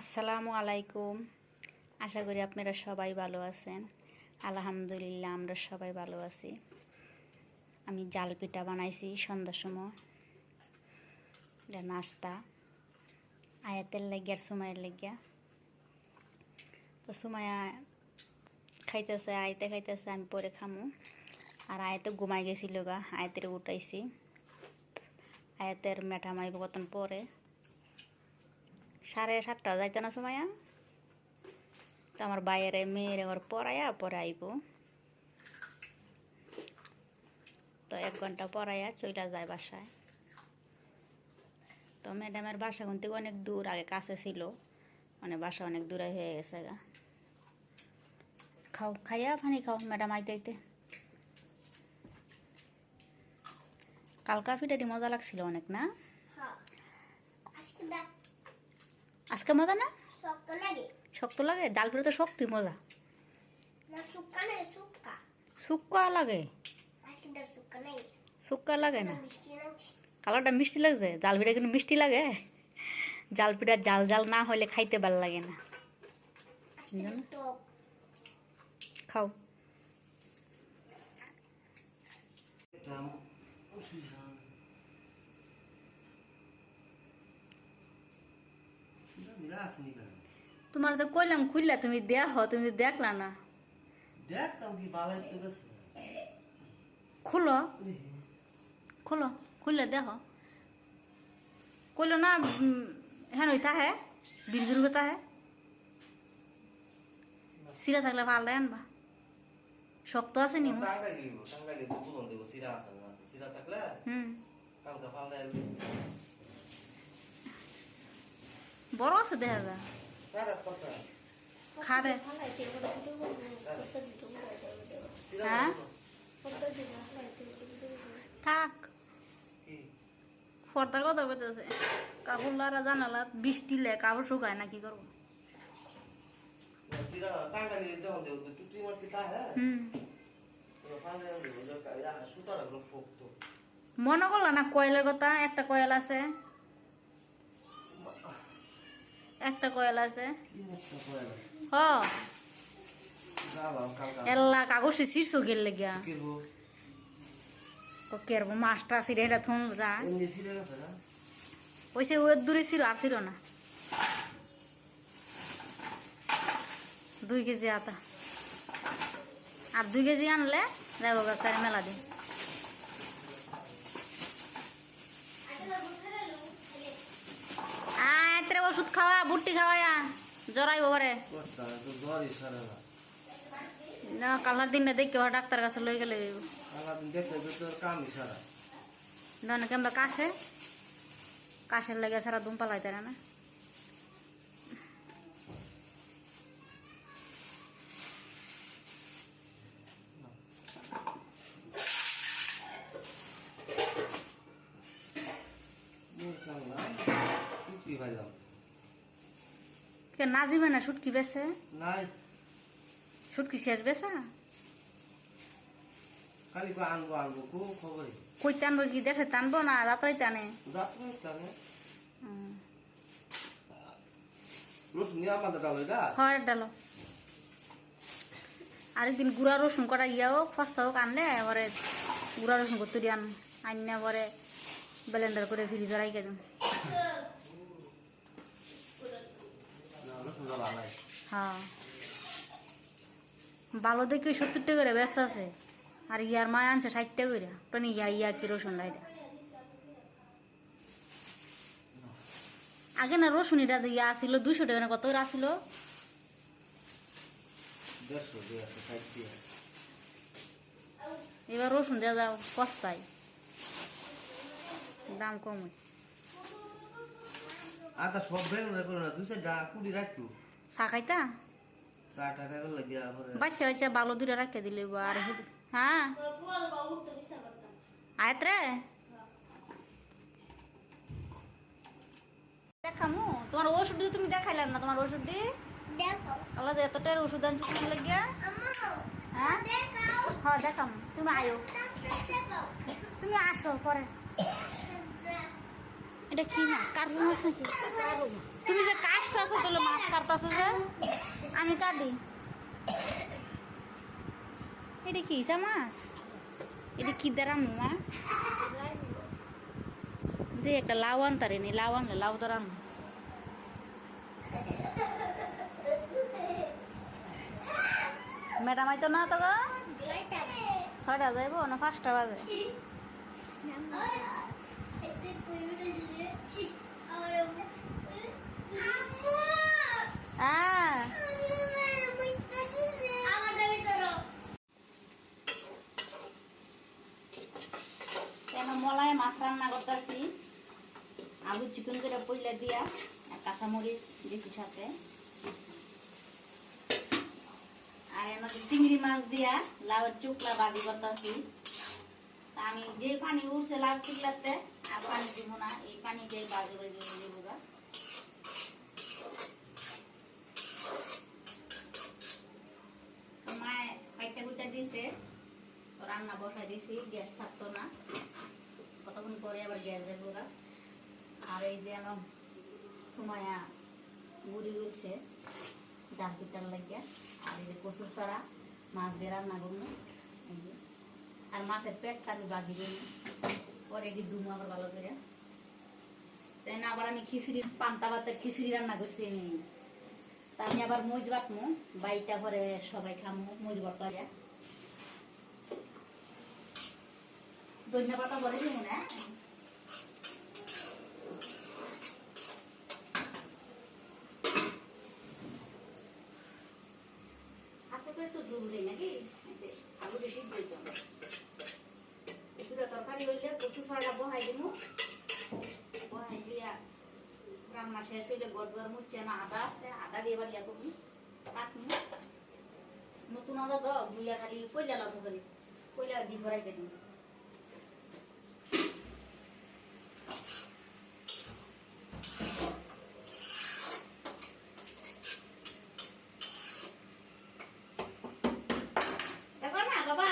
আসসালামু আলাইকুম। আশা করি আপনারা সবাই ভালো আছেন। আলহামদুলিল্লাহ, আমরা সবাই ভালো আছি। আমি জাল পিঠা বানাইছি সন্ধ্যার সময়। এটা নাস্তা। আয়াতের লেগিয়া আর সুমাইয়ের লেগিয়া। তো সুমায়া খাইতেছে, আয়তে খাইতেছে, আমি পরে খামু। আর আয়াতে ঘুমাই গেছিল গা, আয়াতের উঠাইছি। আয়াতের মেঠা মাইব কতন পরে। সাড়ে সাতটা যাইতে না সময়া তো আমার বাইরে মেয়ের ঘর পড়াইয়া পরে আইব তো এক ঘণ্টা পড়াইয়া চইলা যায় বাসায়। তো ম্যাডামের বাসা কোন থেকে অনেক দূর, আগে কাছে ছিল। মানে বাসা অনেক দূরে হয়ে গেছে গা। খাও, খাইয়া পানি খাও ম্যাডাম আইতে আইতে। কালকা পিঠাটি মজা লাগছিল অনেক না হ্যাঁ আজকে দেখ আজকে মজা না? শক্ত লাগে। শক্ত লাগে? ডাল পিঠা তো শক্তি মজা। না শুক্কা নেই শুক্কা। শুক্কা লাগে? আজকে শুক্কা লাগে। না? কালারটা মিষ্টি লাগছে? জাল পিঠা কিন্তু মিষ্টি লাগে? জাল পিঠা জাল জাল না হলে খাইতে ভালো লাগে না। খাও। তোমার তো কইলাম খুললা তুমি দেখো তুমি দেখলা না। দেখতাম কি বালাই খুলো। খুলো খুললে দেখো। কইলো না হ্যাঁ ওইটা হ্যাঁ বিরজুর কথা হ্যাঁ সিরা থাকলে ভালো আনবা। শক্ত আছে নি সিরা থাকলে হুম কালকে ফালদা বড় আছে দেখা যা সারা কথা খাড়ে ফালাইতে বড় ভিডিও করব কত ভিডিও করব সিরা হ্যাঁ? থাক। ফর্দার কথা বলতেছে কাপড় লারা জানালা বৃষ্টি লে কাপড় শুকায় না, কি করব? মনে করলা না কয়েলের কথা? একটা কয়েল আছে? একটা কয়েল আছে। হ। এল্লা কাগজটি শীর্ষ গেল গিয়া ও কেরবো মাছটা সিরে এটা থুন যা। না? ওইসে ওর দূরে ছিল আর ছিল না। দুই কেজি আটা আর দুই কেজি আনলে দেখো গাছ মেলা দিন আয় তোরে ওষুধ খাওয়া বুট্টি খাওয়ায়া জরাইব পারে। সারা না। না কালার দিন না দেখে ডাক্তার কাছে লই গেলে তোর সারা। না কেমন কাশে? কাশের লেগে সারা দুম পালাইতে না। মুরসাং না ভাইলাম? কে নাজিবে না শুটকি বেছে? নাই। শুটকি শেষ বেছা? খালি কো আনব আনব কো খবরই কই টানবো কি দেশে টানবো না যাত্রাই টানে যাত্রা কানে হুম। রসুন নিয়ে আমাদের ডালো এটা হয় ডালো। আরেকদিন গুড়া রসুন করা ইয়াও ফস্তা হোক আনলে এবারে গুড়া রসুন করতে দিয়ে আন। আনিনা পরে ব্লেন্ডার করে ফ্রিজে রাইকে দিন না, রসুন ডালো আলাই হ্যাঁ। ভালো দেখে সত্তর টাকা করে ব্যস্ত আছে। আর ইয়ার মা আনছে ষাট টাকা করে। টনি ইয়া ইয়া কি রসুন লাইটা আগে না রসুন এটা ইয়া আসিল দুশো টাকা না কত করে আসিল এবার রসুন দেওয়া যাও কস্তাই দাম কম আটা সব বেগুন করে না দুই চারটা কুড়ি রাখতো চা খাইতা? চা টাকা করে লাগিয়া বাচ্চা বাচ্চা ভালো দূরে রাখতে দিলে আর হ্যাঁ? আয়ত রে? দেখামু তোমার ওষুধ দিয়ে তুমি দেখাইলে না তোমার ওষুধ দিয়ে দেখো আল্লাহ এতটার ওষুধ আনছি তোমার লাগিয়া। হ্যাঁ? হ্যাঁ দেখাম। তুমি আয়ো। তুমি আসো পরে। এটা কি মাছ? কার্পু মাছ নাকি? তুমি যে কাটতেছো তাহলে মাছ কাটতেছো যে? আমি কাটি। এটা কি ইসা মাছ? এটা কি দাঁড়ানো মা? দে একটা লাউ আনতারে নি লাউ আনলে লাউ দাঁড়ানো ম্যাডাম আইতো না তো ছয়টা যাইব না পাঁচটা বাজে হ্যাঁ কেন মলায় মাছ রান্না করতেছি আলু চিকেন করে পইলা দিয়া কাঁচামরিচ দিছি সাথে আর এর চিংড়ি মাছ দিয়া লাউয়ের চুকলা বাজি করতেছি আমি যে পানি উঠছে লাউ চুকলাতে আর পানি দিব না এই পানি দিয়ে বাজি বাজি দেবো গা মায়ে কাইটা কুইটা দিছে রান্না বসাই দিছি গ্যাস থাকতো না কতক্ষণ পরে আবার গ্যাস দেবো গা আর এই যে আমার সময়া গুড়ি উঠছে ডাল পিঠার লাগিয়া। আর এই যে কচুর সারা মাছ দিয়ে রান্না করব। আর মাছের পেটটা আমি বাকি দিই পরে কি দুমো আবার ভালো করে তাই না, আবার আমি খিচুড়ি, পান্তা ভাতের খিচুড়ি রান্না করছি তা আমি আবার মজ বাটমু বাইটা করে সবাই খামু মজ বাটা ধন্যবাদ বলে দিব না আপনাদের তো দুবরে নাকি আলু বেশি দিতে হবে দুটা তরকারি ছড়া বহাই দিব বহাই দিয়া রান্না শেষ হইলে গড় গড় মুচ্ছে না, আদা আছে, আদা দিয়ে এবার ইয়া করবি নতুন আদা দাও দুইয়া খালি কইলা লাগবো খালি কইলা দি ভরাই দিবি দেখো না বাবা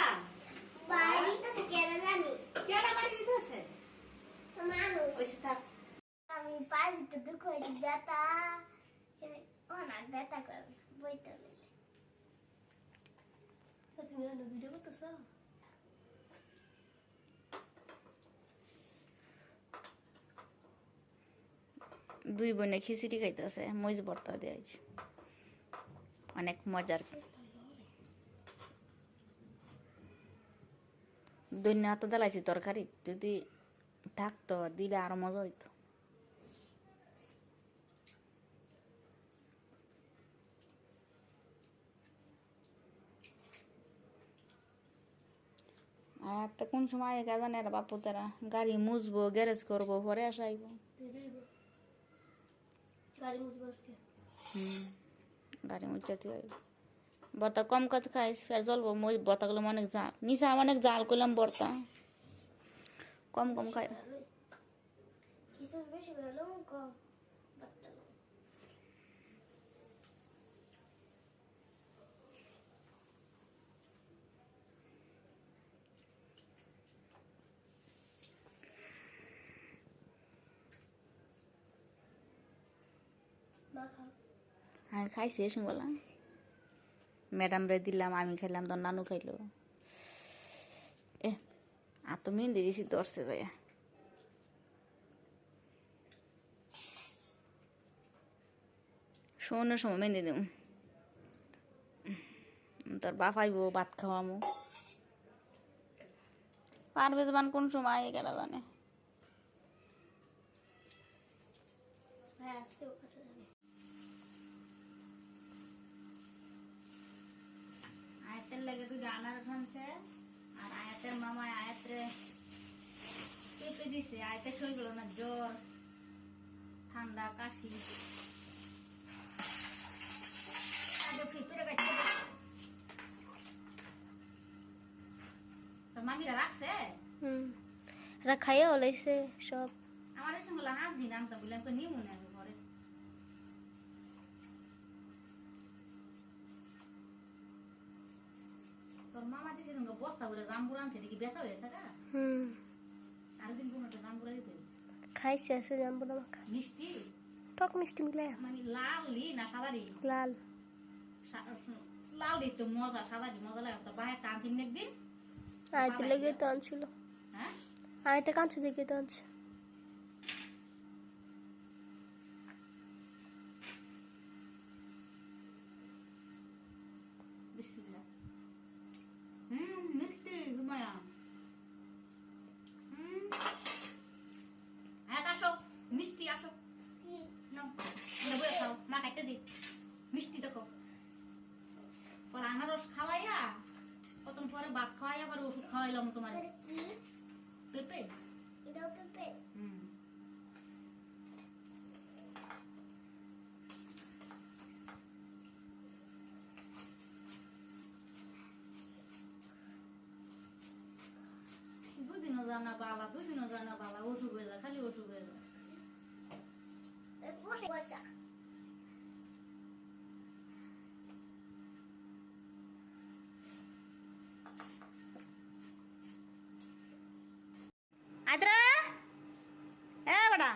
কেডা বাড়ি দিতেছে ওইসে থাক আমি পায়ের ভিতর দুঃখ হয়েছি ব্যথা অনেক ব্যথা করে বইতে গেলে তুমি ভিডিও করতেছ দুই বোনে খিচুড়ি খাইতেছে মজ ভর্তা দিয়েছে অনেক মজার। দৈন্য হাতে দালাইছি তরকারি যদি থাকতো দিলে আরও মজা হইতো। আর তো কোন সময় কে জানে বাপু তারা গাড়ি মুছবো গ্যারেজ করব পরে আসাইব গাড়ি মুচাতে হইব। বর্তা কম কত খাইস ফের জ্বলবো মই বর্তাগুলো অনেক জাল নিচে অনেক জাল করলাম বর্তা। কম কম খাই কিছু বেশি হলো কম মা খাও হ্যাঁ খাইছি এসে বললাম ম্যাডাম রে দিলাম, আমি খাইলাম, তোর নানু খাইলো। এ আর তো মেহেন্দি দিছি দর্শে যায় শোনের সময় মেহেন্দি দেব তোর বাপ আইব, ভাত খাওয়ামো। পারবে জবান কোন সময় গেল জানে হ্যাঁ আজকে ওখানে যাবে আয়াতের লাগে তুই আনার খানছে আর আয়াতের মামা আয়াতরে পেঁপে দিছে। আয়াতের সই গেল না জ্বর ঠান্ডা কাশি। মামিরা রাখছে? হুম। সব। আমার সঙ্গে হাত দিন আমি তো বললাম তো নিয়ে মনে হবে ঘরে তোর মামা দিছে কিন্তু বস্তা করে জাম্বুর আনছে দেখি বেচা হয়েছে গা। হুম। আর দিন দিতে খাইছি আছে মাখা। মিষ্টি? টক মিষ্টি মিলে। মানে লাল লি না সাদারি? লাল। লাল দিতে মজা সাদারি মজা লাগে তো বাইরে একদিন? আইতে লেগে হ্যাঁ? আইতে কাঁচে দেখে আনছে বিসমিল্লাহ হুম মিষ্টি হুমায়া হুম হ্যাঁ আসো মিষ্টি আসো নাও এটা বলে খাও মা খাইতে দি মিষ্টি দেখো পরে আনারস খাওয়াইয়া কতক্ষণ পরে ভাত খাওয়াই আবার ওষুধ খাওয়াইলাম তোমার কি পেঁপে এটাও পেঁপে হুম দুদিনও জানা বালা দুদিনও জানা বালা অসুখ হয়ে যায় খালি অসুখ হয়ে যায় পয়সা আদ্রা এ বড়া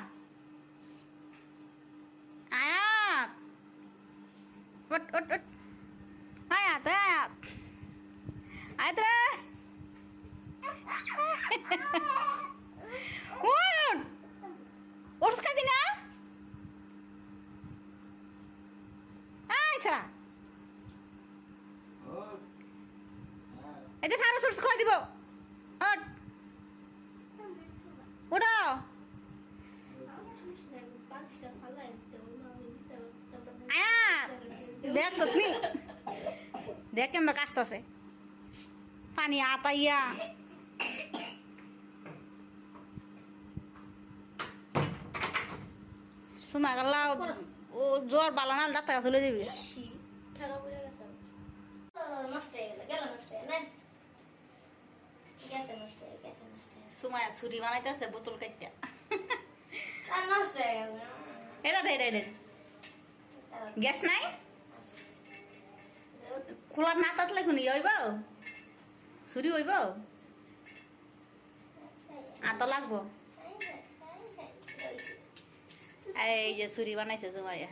আয়াত উঠ উঠ উঠ আয়াত আয়াত আদ্রা উঠ উঠ কাদি না আয় সারা এতে ফার্মাস উঠ খাই দিব উঠ উঠো আয়াত দেখ সত্যি দেখ কেমন কাশতেছে? পানি আতাইয়া। শোনা গেল ও জ্বর বালানা ডাক্তার কাছে হয়ে সুমায়া ছুরি বানাইতেছে বোতল দে এটা দে গ্যাস নাই? খোলার না তাতলে খুনি হইব? ছুরি হইব? আত লাগবো? এই যে ছুরি বানাইছে সুমাইয়া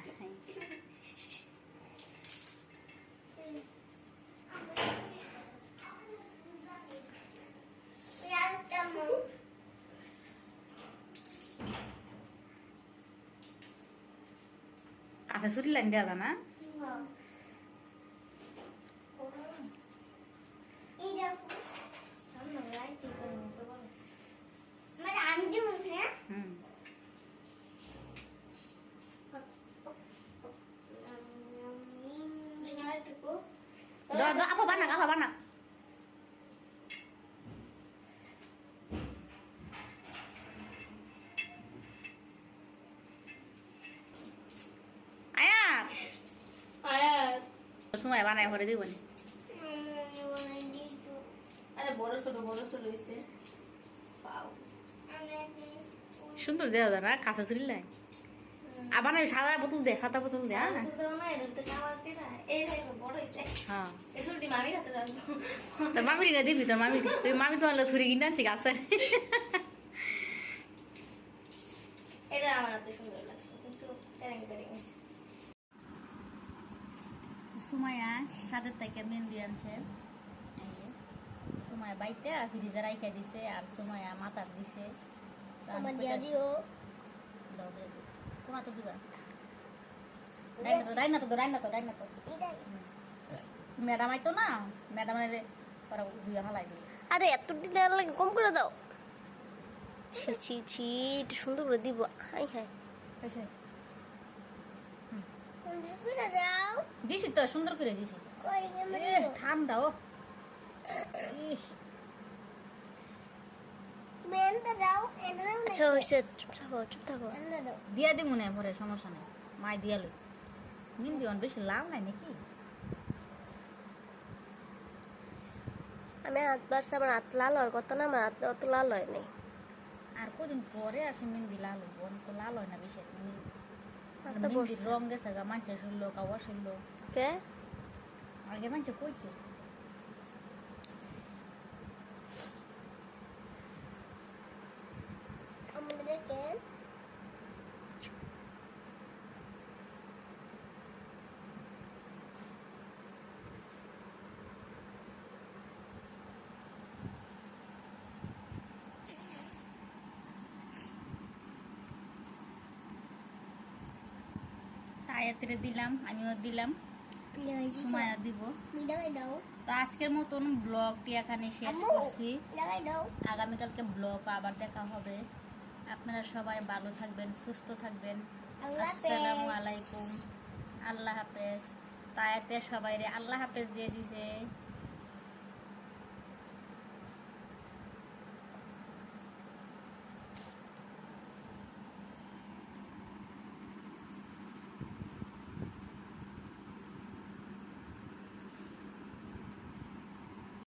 কাছে ছুরি লাইন দেওয়া না হুম দ apa banak apa সময় বানায় ভরে দিব নি আরে বড় ছোট বড় ছোট হইছে। সুন্দর দেওয়া যায় না কাঁচা চুরি লাই। আবার না সাদা বোতল দে সাদা বোতল দে হ্যাঁ। হ্যাঁ। তোর মামির না দিবি তোর মামি তুই মামি তোমার ছুরি কিনা? ঠিক আছে। এটা আমার হাতে সুন্দর লাগছে কিন্তু তেরেঙ্গে তেরেঙ্গে সুমায়া সাদের থেকে মেহেন্দি আনছে। সুমায়া ফ্রিজে দিছে আর সুমায়া মাথার দিছে। তো আমি আমার কইতাছি- দিয়া দিও দাও দে দে। তোমার তো দিবা রাইনা তো রাইনা তো। রাইনা তো ম্যাডাম আইতো না? ম্যাডাম আইলে পরে দুইয়া হালাই দিবে। আরে এত দিলে লাগে কম করে দাও। ছি ছি ছি একটু সুন্দর করে দিব। Hi hi. হয়েছে? দিছি তো সুন্দর করে দিছি। ঠান্ডা ও ইস, তুমি এনতে দাও এনতে দাও আচ্ছা হইছে চুপ থাকো চুপ থাকো। দিয়া দিব মনে পরে সমস্যা নেই। মাই দিয়া লই। নিম দিওন বেশি লাভ নাই নাকি? আমি হাত বাড়ছে আমার হাত লাল হওয়ার কথা না আমার হাত অত লাল হয় নাই। আর কদিন পরে আসে মেহেন্দি লাল অনেক তো লাল হয় না বেশি মেহেন্দির রং গেছে গা মানুষের শুনলো কাওয়া শুনলো কে? আগে মানুষে কইতো। again. আয়াতরে দিলাম আমিও দিলাম। সুমায়া দিব। তো আজকের মতন ব্লগটি এখানে শেষ করছি। আগামীকালকে ব্লগ আবার দেখা হবে। আপনারা সবাই ভালো থাকবেন সুস্থ থাকবেন। আসসালামু আলাইকুম। আল্লাহ হাফেজ। তায়াতে সবাই রে আল্লাহ হাফেজ দিয়ে দিছে।